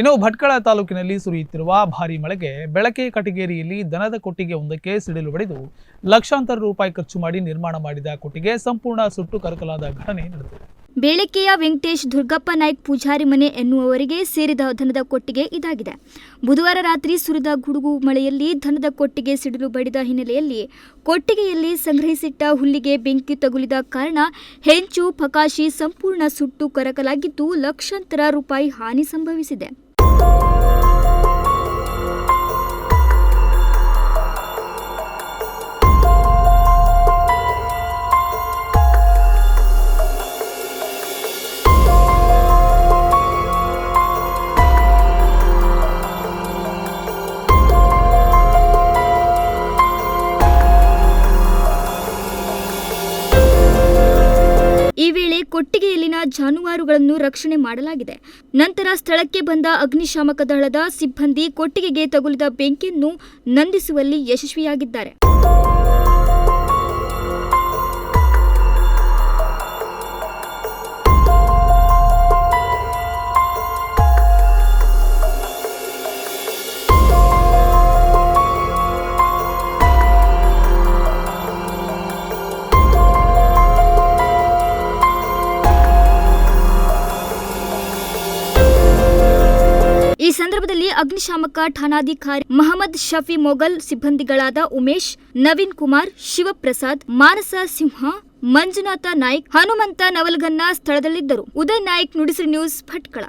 ಇನ್ನು ಭಟ್ಕಳ ತಾಲೂಕಿನಲ್ಲಿ ಸುರಿಯುತ್ತಿರುವ ಭಾರೀ ಮಳೆಗೆ ಬೆಳಕೆ ಕಟಗೇರಿಯಲ್ಲಿ ದನದ ಕೊಟ್ಟಿಗೆ ಒಂದಕ್ಕೆ ಸಿಡಿಲು ಬಡಿದು ಲಕ್ಷಾಂತರ ರೂಪಾಯಿ ಖರ್ಚು ಮಾಡಿ ನಿರ್ಮಾಣ ಮಾಡಿದ ಕೊಟ್ಟಿಗೆ ಸಂಪೂರ್ಣ ಸುಟ್ಟು ಕರಕಲಾದ ಘಟನೆ ನಡೆದಿದೆ. ಬೇಳಕೆಯ ವೆಂಕಟೇಶ್ ದುರ್ಗಪ್ಪ ನಾಯ್ಕ್ ಪೂಜಾರಿ ಮನೆ ಎನ್ನುವವರಿಗೆ ಸೇರಿದ ದನದ ಕೊಟ್ಟಿಗೆ ಇದಾಗಿದೆ. ಬುಧವಾರ ರಾತ್ರಿ ಸುರಿದ ಗುಡುಗು ಮಳೆಯಲ್ಲಿ ದನದ ಕೊಟ್ಟಿಗೆ ಸಿಡಿಲು ಬಡಿದ ಹಿನ್ನೆಲೆಯಲ್ಲಿ ಕೊಟ್ಟಿಗೆಯಲ್ಲಿ ಸಂಗ್ರಹಿಸಿಟ್ಟ ಹುಲ್ಲಿಗೆ ಬೆಂಕಿ ತಗುಲಿದ ಕಾರಣ ಹೆಂಚು, ಫಕಾಶಿ ಸಂಪೂರ್ಣ ಸುಟ್ಟು ಕರಕಲಾಗಿದ್ದು ಲಕ್ಷಾಂತರ ರೂಪಾಯಿ ಹಾನಿ ಸಂಭವಿಸಿದೆ. ಈ ವೇಳೆ ಕೊಟ್ಟಿಗೆಯಲ್ಲಿನ ಜಾನುವಾರುಗಳನ್ನು ರಕ್ಷಣೆ ಮಾಡಲಾಗಿದೆ. ನಂತರ ಸ್ಥಳಕ್ಕೆ ಬಂದ ಅಗ್ನಿಶಾಮಕ ದಳದ ಸಿಬ್ಬಂದಿ ಕೊಟ್ಟಿಗೆಗೆ ತಗುಲಿದ ಬೆಂಕಿಯನ್ನು ನಂದಿಸುವಲ್ಲಿ ಯಶಸ್ವಿಯಾಗಿದ್ದಾರೆ. ಈ ಸಂದರ್ಭದಲ್ಲಿ ಅಗ್ನಿಶಾಮಕ ಠಾಣಾಧಿಕಾರಿ ಮಹಮ್ಮದ್ ಶಫಿ ಮೊಗಲ್ ಸಿಬ್ಬಂದಿಗಳಾದ ಉಮೇಶ್, ನವೀನ್ ಕುಮಾರ್, ಶಿವಪ್ರಸಾದ್, ಮಾನಸ ಸಿಂಹ, ಮಂಜುನಾಥ ನಾಯ್ಕ್, ಹನುಮಂತ ನವಲ್ಗನ್ನ ಸ್ಥಳದಲ್ಲಿದ್ದರು. ಉದಯ್ ನಾಯ್ಕ್ ನುಡಿಸಿರಿ ನ್ಯೂಸ್ ಭಟ್ಕಳ.